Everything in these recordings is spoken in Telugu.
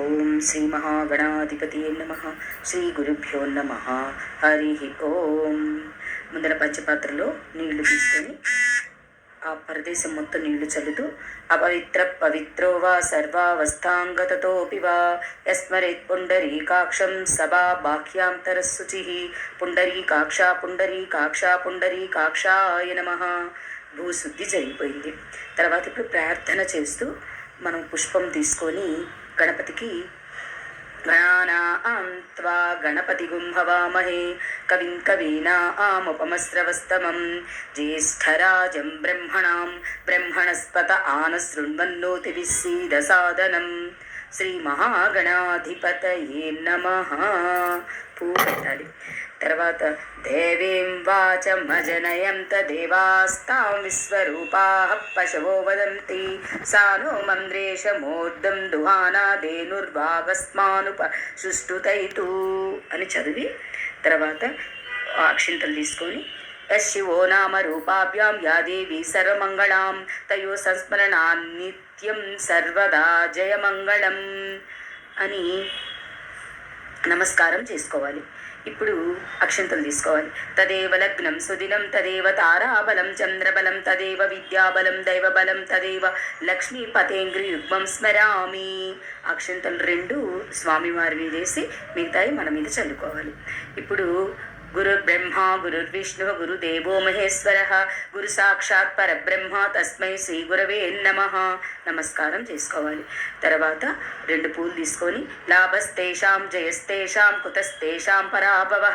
ఓం శ్రీ మహాగణాధిపతి నమ. శ్రీ గురుభ్యో నమ. హరి ఓం. ముందర పంచపాత్రలో నీళ్ళు తీసుకొని ఆ ప్రదేశం మొత్తం నీళ్ళు చల్లుతూ అపవిత్ర పవిత్రో వా సర్వావస్థాంగతతోపి వా యస్మరేత్ పుండరీకాక్షం సభా బాహ్యాంతరశుచి పుండరీకాక్ష పుండరీకాక్ష పుండరీకాక్షాయ నమ. భూశుద్ధి జరిగిపోయింది. తర్వాత ఇప్పుడు ప్రార్థన చేస్తూ మనం పుష్పం తీసుకొని గణపతికి గణానాం త్వా గణపతిగుం హవామహే కవిం కవీనాముపమస్రవస్తమం జ్యేష్ఠరాజం బ్రహ్మణాం బ్రహ్మణస్పత ఆనశృణ్వన్నోతి సాదనం శ్రీమహాగణాధిపతయే నమ. పువ్వు పెట్టాలి తర్వాత దేవీం వాచమజనయంత దేవాస్తాం విశ్వరూపా పశవో వదంతి. సా నో దుహానా దుహానాదేనుర్వాగస్మానుప సుష్టుతైతు అని చదివి తర్వాత అక్షింతలు తీసుకొని శివో నామ రూపాభ్యాం యాదేవి సర్వమంగళాం తయో సంస్మరణా నిత్యం సర్వదా జయమంగళం అని నమస్కారం చేసుకోవాలి. ఇప్పుడు అక్షంతం తీసుకోవాలి. తదేవ లగ్నం సుదినం తదేవ తారాబలం చంద్రబలం తదేవ విద్యాబలం దైవబలం తదేవ లక్ష్మీపతేంద్రి యుగ్మం స్మరామి. అక్షంతలు రెండు స్వామివారి మీద వేసి మిగతాయి మన మీద చల్లుకోవాలి. ఇప్పుడు గురుర్బ్రహ్మ గురుర్విష్ణు గురుదేవో మహేశ్వర గురు సాక్షాత్ పరబ్రహ్మ తస్మై శ్రీ గురవే నమ నమస్కారం చేసుకోవాలి. తర్వాత రెండు పూలు తీసుకొని లాభస్తేషాం జయస్తేషాం కుతస్తేషాం పరాభవ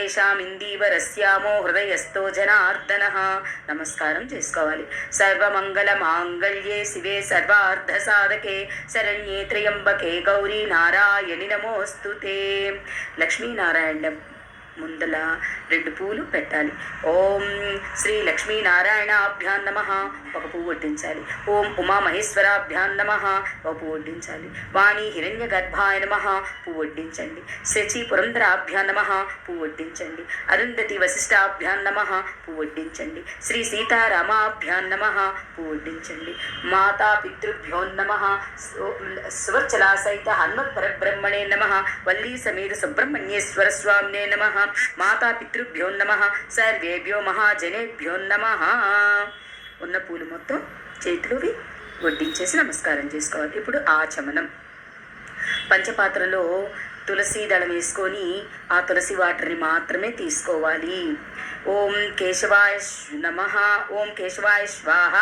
ఏషాం ఇందీవరస్యామో హృదయస్థో జనార్దన। నమస్కారం చేసుకోవాలి. సర్వమంగళ మాంగళ్యే శివే సర్వార్థ సాధకే శరణ్యే త్రయంబకే గౌరీ నారాయణి నమోస్తుతే। లక్ష్మీనారాయణం ముందల రెండు పూలు పెట్టాలి. ఓం శ్రీ లక్ష్మీనారాయణాభ్యాం నమ. ఒక పువ్వు వడ్డించాలి. ఓం ఉమామహేశ్వరాభ్యాం నమ. ఒక పువ్వు వడ్డించాలి. వాణి హిరణ్య గర్భాయ నమ. పువ్వు వడ్డించండి. శచి పురంధరాభ్యాం నమ. పువ్వు వడ్డించండి. అరుంధతి వశిష్టాభ్యాం నమ. పువ్వు వడ్డించండి. శ్రీ సీతారామాభ్యాం నమ. పువ్వు వడ్డించండి. మాతా పితృభ్యో నమ. స్వర్చలా సహిత హన్మత్ పరబ్రహ్మణే నమ. వల్లీ సమేత సుబ్రహ్మణ్యేశ్వర స్వామినే నమ. మాతాపితృభ్యో నమ సర్వేభ్యో మహాజనేభ్యో నమ ఉన్న పూలు మొత్తం చేతిలోవి వడ్డించేసి నమస్కారం చేసుకోవాలి. ఇప్పుడు ఆచమనం. పంచపాత్రలో తులసి దళం వేసుకొని ఆ తులసి వాటర్ని మాత్రమే తీసుకోవాలి. ఓం కేశవాయ నమ. ఓం కేశవాయ స్వాహ.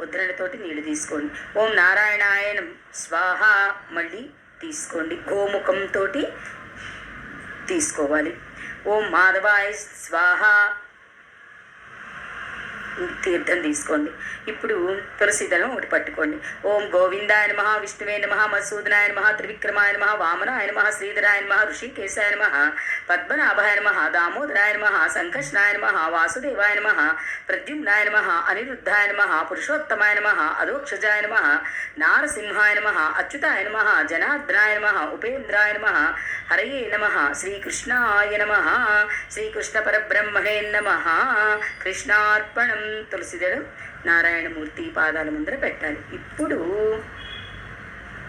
ఉద్రణతోటి నీళ్ళు తీసుకోండి. ఓం నారాయణాయ స్వాహ. మళ్ళీ తీసుకోండి. గోముఖంతో తీసుకోవాలి. ఓం మాధవాయ స్వాహ. తీర్థం తీసుకోండి. ఇప్పుడు తులసిదళం ఒకటి పట్టుకోండి. ఓం గోవిందాయ నమ విష్ణువే నమ మసూదనాయ నమ త్రివిక్రమాయ నమ వామనాయ నమ శ్రీధరాయ నమ ఋషికేశాయ నమ పద్మనాభాయ నమ దామోదరాయ నమ సంకర్షణాయ నమ వాసుదేవాయ నమ ప్రద్యుమ్నాయ నమ అనిరుద్ధాయ నమ పురుషోత్తమాయ నమ అదోక్షజాయ నమ నారసింహాయ నమ అచ్యుతాయ నమ జనార్దనాయ నమ ఉపేంద్రాయ నమ హరయే నమ శ్రీకృష్ణాయ నమ శ్రీకృష్ణ పరబ్రహ్మణే నమ కృష్ణార్పణం తులసిదళం నారాయణమూర్తి పాదాల ముందర పెట్టాలి. ఇప్పుడు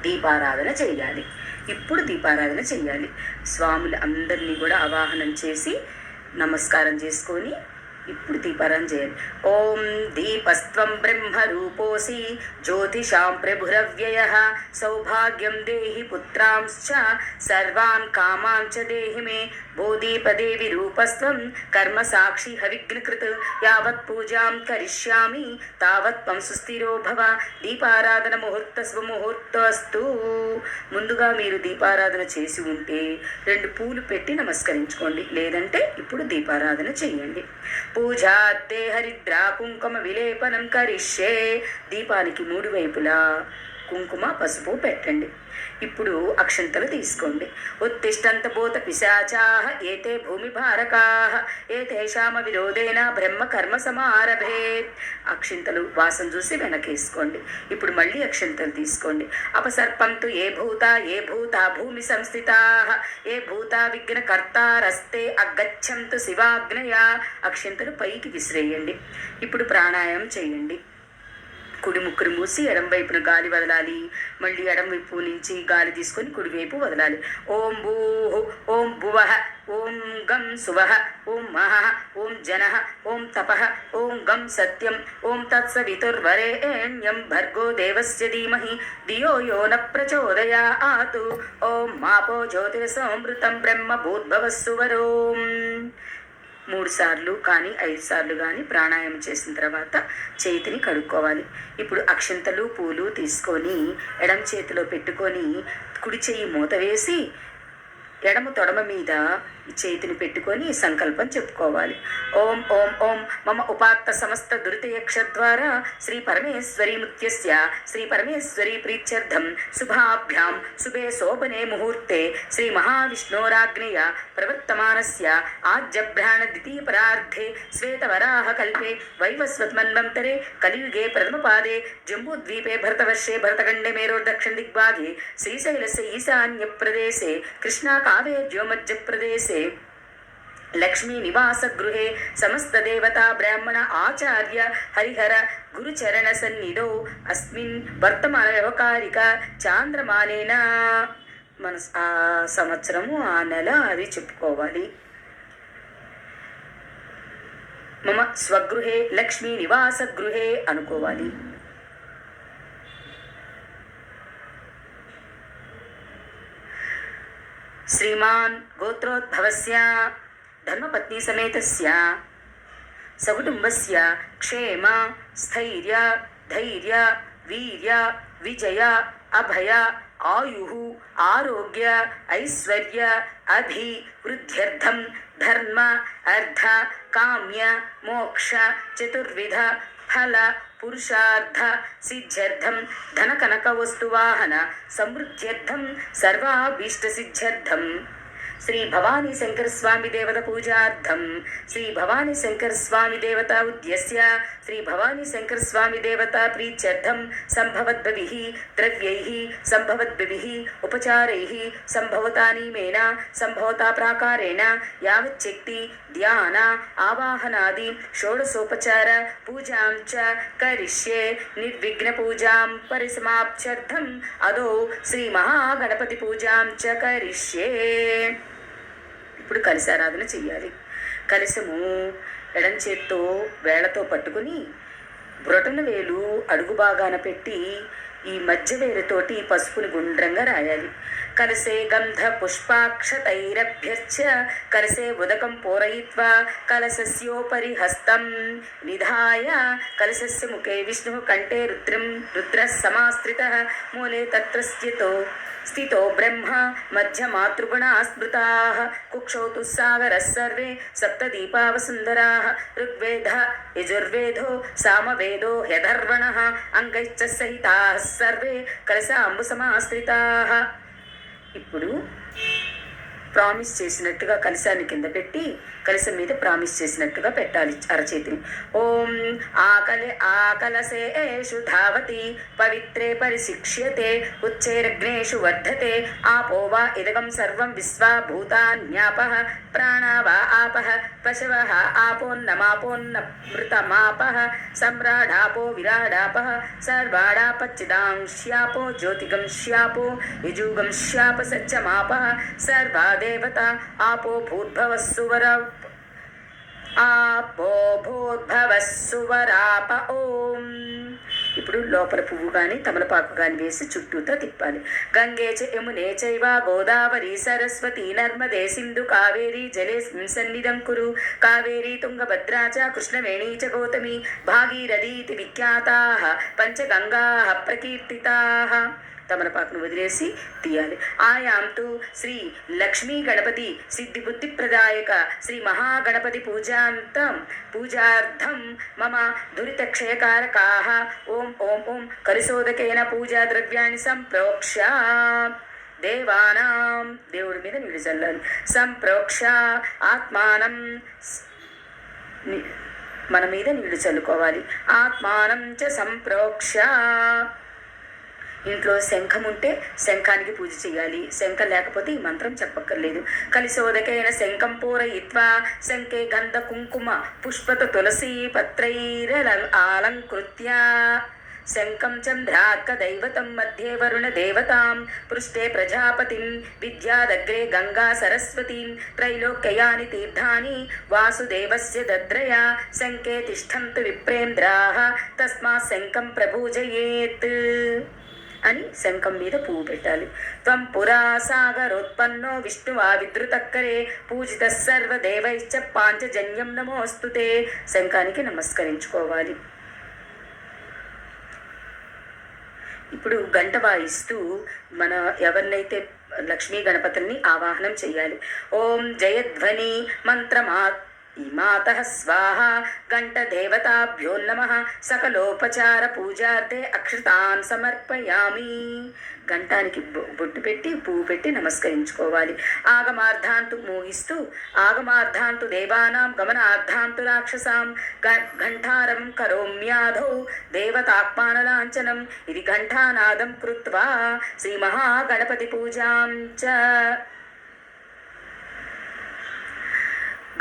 దీపారాధన చేయాలి ఇప్పుడు దీపారాధన చేయాలి స్వాములు అందరినీ కూడా అవాహనం చేసి నమస్కారం చేసుకొని ఇప్పుడు దీపారాధన చేయాలి ఓం దీపస్త్వం బ్రహ్మరూపోసి జ్యోతిషాం ప్రభురవ్యయ. సౌభాగ్యం దేహి పుత్రాంశ్చ సర్వాన్ కామాంచ దేహి మే. భూదీపదేవి రూపస్వం కర్మ సాక్షి హవిఘ్నకృత్. యావత్ పూజాం కరిష్యామి తావత్ త్వం సుస్థిరో భవ. దీపారాధన ముహూర్త స్వముహూర్తస్తు ముందుగా మీరు దీపారాధన చేసి ఉంటే రెండు పూలు పెట్టి నమస్కరించుకోండి. లేదంటే ఇప్పుడు దీపారాధన చేయండి. పూజాత్తే హరిద్రా కుంకుమ విలేపనం కరిష్యే దీపానికి మూడు వైపులా కుంకుమ పసుపు పెట్టండి. ఇప్పుడు అక్షంతలు తీసుకోండి. ఉత్తిష్టంత భూత పిశాచాహ ఏతే భూమి భారకాహ ఏతేషామ విరోధేన బ్రహ్మ కర్మ సమారభే. అక్షింతలు వాసన చూసి వెనకేసుకోండి. ఇప్పుడు మళ్ళీ అక్షింతలు తీసుకోండి. అపసర్పంతు ఏ భూత ఏ భూత భూమి సంస్థితా ఏ భూత విఘ్న కర్తారస్తే అగచ్చంతు శివాగ్నయ. అక్షింతలు పైకి విసిరేయండి. ఇప్పుడు ప్రాణాయామం చేయండి. కుడి ముక్కును మూసి ఎడం వైపున గాలి వదలాలి. మళ్ళీ ఎడం వైపు నుంచి గాలి తీసుకొని కుడి వైపు వదలాలి. ఓం భూ ఓం భువహ ఓం గం శువహ ఓం మహ ఓం జన ఓం తప ఓం గం సత్యం ఓం తత్సవితుర్వరేణ్యం భర్గో దేవస్య ధీమహి ధియో యో న ప్రచోదయాతు. ఓం మాపో జ్యోతిరసమృతం బ్రహ్మ భూద్భవస్సువరోం మూడు సార్లు కానీ ఐదు సార్లు కానీ ప్రాణాయామం చేసిన తర్వాత చేతిని కడుక్కోవాలి. ఇప్పుడు అక్షంతలు పూలు తీసుకొని ఎడమ చేతిలో పెట్టుకొని కుడి చెయ్యి మూత వేసి ఎడమ తొడమ మీద చేతిని పెట్టుకొని సంకల్పం చెప్పుకోవాలి. ఓం ఓం ఓం మమ ఉపాత్త సమస్త దురితయక్ష ద్వారా శ్రీ పరమేశ్వరి ముత్యస్య శ్రీ పరమేశ్వరి ప్రీత్యర్థం. శుభాభ్యాం శుభే శోభనే ముహూర్తే. శ్రీ మహావిష్ణోరాగ్నేయ ప్రవర్తమానస్య ఆజ్యభ్రాణ ద్వితీయ పరార్థే శ్వేతవరాహ కల్పే వైవస్వత్మన్వంతరే కలియుగే ప్రథమపాదే. జంబూద్వీపే భరతవర్షే భరతఖండే మేరో దక్షిణ దిగ్భాగే. శ్రీశైలస్య ఈశాన్య ప్రదేశే కృష్ణా కావేర్యో మధ్య ప్రదేశే లక్ష్మీ నివాస గృహే సమస్త దేవతా బ్రాహ్మణ ఆచార్య హరిహర గురుచరణ సన్నిధో. అస్మిన్ వర్తమాన వ్యవకారిక చాంద్రమానేన. మన ఆ సంవత్సరము ఆ నెల అది చెప్పుకోవాలి. మమ స్వగృహే లక్ష్మీ నివాస గృహే అనుకోవాలి. श्रीमान गोत्रोद्भवस्य धर्मपत्नी समेतस्य सकुटुम्बस्य क्षेम, स्थैर्य, धैर्य, वीर्य, विजय, अभय, आयुः, आरोग्य, ऐश्वर्य अभिवृद्ध्यर्थं धर्म, अर्थ, काम्य, मोक्ष, चतुर्विध హల పురుషార్థ సిద్ధ్యర్థం ధన కనక వస్తువాహన సమృద్ధ్యర్థం సర్వాభీష్ట సిద్ధ్యర్థం శ్రీ భవానీ శంకర స్వామి దేవత పూజార్థం శ్రీ భవానీ శంకర స్వామి దేవత ఉద్యస్య శ్రీ భవానీ శంకర స్వామి దేవత ప్రీత్యర్థం సంభవద్భవి ద్రవ్యై సంభవద్భవి ఉపచారై సంభవతానీమేన సంభవతా ప్రాకారేణ యావచ్చక్తి ధ్యాన ఆవాహనాది షోడశోపచార పూజాం చ కరిష్యే నిర్విఘ్న పూజాం పరిసమాప్త్యర్థం అదో శ్రీ మహాగణపతి పూజాం చ కరిష్యే ఇప్పుడు కలిశారాధన చెయ్యాలి. కలశము ఎడం చేత్తో వేళ్ళతో పట్టుకుని బ్రొటన వేలు అడుగు భాగాన పెట్టి ఈ మధ్య వేలుతోటి పసుపుని గుండ్రంగా రాయాలి. కలసే గంధ పుష్పాక్షతైరభ్యర్చ కలసే ఉదకం పూరయిత్వా కలసస్యోపరి హస్తం. నిధాయ కలసస్య ముఖే విష్ణు కంఠే రుద్రం రుద్ర సమాశ్రిత మూలే తత్ర స్థితో స్థితో బ్రహ్మ మధ్య మాతృగుణా స్మృతా కుక్షౌ తు సాగరः సర్వే సప్తదీపావసుందరాः ఋగ్వేద యజుర్వేదో సామవేదో హ్యధర్వణ అంగైశ్చ సహితాస్ సర్వే కలశాంబు సమాశ్రితాः ఇప్పుడు ప్రామిస్ చేసినట్టుగా కలశాన్ని కింద పెట్టి కలశం మీద ప్రామిస్ చేసినట్టుగా పెట్టాలి అరచేతిని. ఓం ఆకలి ఆకలసేషు ధావతి పవిత్రే పరిశిక్ష్యతే ఉచ్చేరగ్నేషు వర్ధతే ఆపో వా ఇదగం సర్వం విశ్వాభూతాన్యాప ప్రాణావా ప్రాణా పశవ ఆపః పశవः సమ్రాడాపో విరాడాప సర్వాడాపచ్చిదాంశ్యాపో జ్యోతిగం శ్యాపో యజుగం శ్యాప సత్యమాపः సర్వా దేవత ఆపో భూద్భవ సువర ఆపో భూద్భవ సువరాప ఓం ఇప్పుడు లోపల పువ్వు కానీ తమలపాకు కానీ వేసి చుట్టూతో తిప్పాలి. గంగే చ యమునే చైవ గోదావరి సరస్వతి నర్మదే సింధు కావేరి జలే సన్నిధం కురు. కావేరి తుంగభద్రా చ కృష్ణవేణీ చ గౌతమి. భాగీరథీతి విఖ్యాతా పంచగంగా ప్రకీర్తితా। తమలపాకును వదిలేసి తీయాలి. ఆయాం తు శ్రీ లక్ష్మీ గణపతి సిద్ధి బుద్ధి ప్రదాయక శ్రీ మహాగణపతి పూజాంతం పూజార్థం మమ దురిత క్షయకారకాః. ఓం ఓం ఓం. కరిశోదకేన పూజా ద్రవ్యాన్ని సంప్రోక్ష. దేవానాం. దేవుడి మీద నీళ్ళు చల్లాలి. సంప్రోక్ష. ఆత్మానం మన మీద నీళ్ళు చల్లుకోవాలి. ఆత్మానం చ సంప్రోక్ష. ఇంట్లో శంఖం ఉంటే శంఖానికి పూజ చేయాలి. శంఖం లేకపోతే ఈ మంత్రం చెప్పక్కర్లేదు. కలిసి ఉదకైన శంఖం పూర ఇత్వ శంఖే గంధ కుంకుమ పుష్పత తులసి పత్రైర ఆలంకృత్య శంఖం చంద్రాక దైవతం మధ్య వరుణ దేవతాం పృష్ఠే ప్రజాపతిం విద్యాదగ్రే గంగా సరస్వతీం త్రైలోక్యయాని తీర్థాని వాసుదేవస్య దద్రయా శంకే తిష్టంతు విప్రేంద్రాహ తస్మా శంఖం ప్రభూజయేత్. అని శంఖం మీద పువ్వు పెట్టాలి. త్వం పురా సాగరోత్పన్నో విష్ణువా విద్రుతక్కరే. పూజిత సర్వదేవైశ్చ పాంచజన్యం నమోస్తుతే. శంఖానికి నమస్కరించుకోవాలి. ఇప్పుడు గంట వాయిస్తూ మన ఎవరినైతే లక్ష్మీ గణపతుల్ని ఆవాహనం చేయాలి. ఓం జయధ్వని మంత్రమా ఇమాత స్వాహ గంట దేవతాభ్యో నమ సకలోపచార పూజార్థే అక్షతాన్ సమర్పయామి. గంటానికి బొట్టు పెట్టి పువ్వు పెట్టి నమస్కరించుకోవాలి. ఆగమార్థాంతు మోహిస్తూ ఆగమార్థాంతు దేవానాం గమనార్థాంతు రాక్షసాం గ- ఘంటారం కరోమ్యాధౌ దేవతాత్మానలాంఛనం ఇది ఘంటానాదం కృత్వా శ్రీ మహాగణపతి పూజాం చ.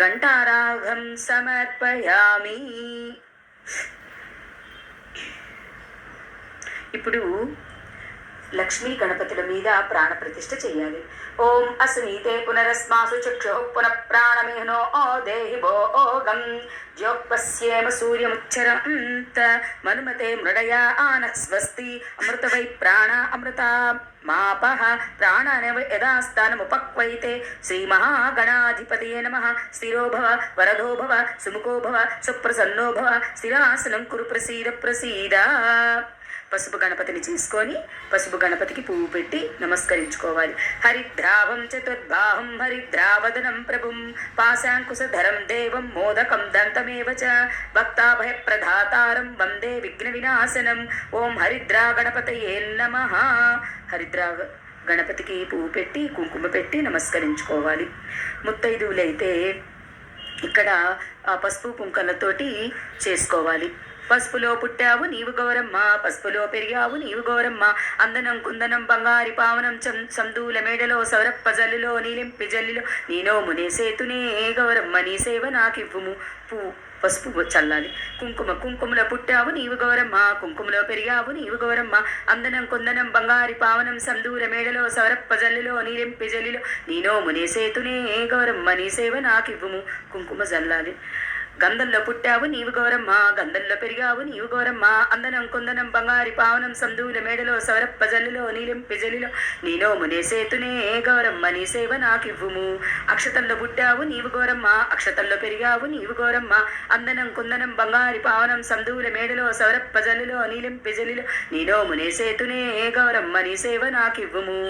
ఘంటారాఘం సమర్పయామి. ఇప్పుడు లక్ష్మీ గణపతుల మీద ప్రాణప్రతిష్ఠ చేయాలి. ఓం అస్మీతే పునరస్మాసు చక్షో పునః ప్రాణమిహ్నో ఓ దేహి భో ఓగం జ్యోపస్యేమ సూర్యముచ్చరంత మనుమతే మృడయా ఆన స్వస్తి. అమృత వై ప్రాణ అమృత మాపః ప్రాణానవ యదాస్థానముపక్వైతే శ్రీమహాగణాధిపతయే నమ. స్థిరోభవ వరదోభవ సుముఖోభవ సుప్రసన్నోభవ స్థిరాసనం కురు ప్రసీద ప్రసీద. పసుపు గణపతిని చేసుకొని పసుపు గణపతికి పువ్వు పెట్టి నమస్కరించుకోవాలి. హరిద్రావం చతుర్భాహం హరిద్రావదనం ప్రభుం పాశాంకుశధరం దేవం మోదకం దంతమేవ చ భక్తాభయ ప్రధాతారం వందే విఘ్న వినాశనం ఓం హరిద్రా గణపతయే నమ. హరిద్రా గణపతికి పువ్వు పెట్టి కుంకుమ పెట్టి నమస్కరించుకోవాలి. ముత్తైదువులైతే ఇక్కడ ఆ పసుపు కుంకలతోటి చేసుకోవాలి. పసుపులో పుట్టావు నీవు గౌరమ్మ పసుపులో పెరిగావు నీవు గౌరమ్మ. అందనం కుందనం బంగారి పావనం చం సందూల మేడలో సౌరప్ప జల్లులో నీలింపి జల్లిలో. నీనో మునేసేతునే గౌరమ్మ నీ సేవ నాకివ్వుము. పూ పసుపు చల్లాలి. కుంకుమ కుంకుమలో పుట్టావు నీవు గౌరమ్మ. కుంకుమలో పెరిగావు నీవు గౌరమ్మ. అందనం కుందనం బంగారి పావనం సందూర మేడలో సౌరప్ప జల్లులో నీలింపి జల్లిలో. నీనో మునేసేతునే గౌరమ్మ నీ సేవ నాకివ్వుము. కుంకుమ జల్లాలి. గంధంలో పుట్టావు నీవు గౌరమ్మ గంధంలో పెరిగావు నీవు గౌరమ్మ అందనం కుందనం బంగారి పావనం సంధువుల మేడలో సవరప్ప జల్లులో నీలింపి పిజలిలో నీలో మునేసేతునే గౌరమ్మ నీ సేవ నాకివ్వుము. అక్షతంలో పుట్టావు నీవు గౌరమ్మ అక్షతంలో పెరిగావు నీవు గౌరమ్మ అందనం కుందనం బంగారి పావనం సంధువుల మేడలో సవరప్ప జల్లులో నీలింపి జల్లిలో. నీలో మునేసేతునే గౌరమ్మ నీ సేవ నాకివ్వుము.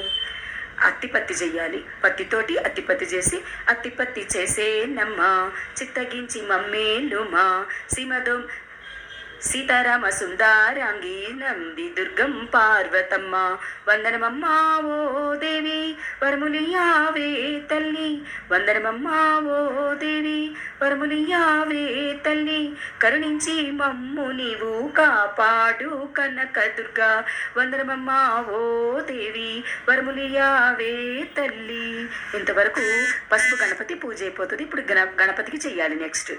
అత్తిపత్తి చెయ్యాలి. పత్తితోటి అత్తిపత్తి చేసి అత్తిపత్తి చేసేనమ్మా చిత్తగించి మమ్మేలుమా. సీమదో సీతారామ సుందారాంగి నంది దుర్గం పార్వతమ్మ. వందనమమ్మా ఓ దేవి వరములియావే తల్లి. వందనమమ్మా ఓ దేవి వరములియావే తల్లి కరుణించి మమ్ము నీవు కాపాడు కనక దుర్గా. వందనమమ్మా ఓ దేవి వరములియావే తల్లి ఇంతవరకు పసుపు గణపతి పూజ అయిపోతుంది. ఇప్పుడు గణ గణపతికి చెయ్యాలి నెక్స్ట్.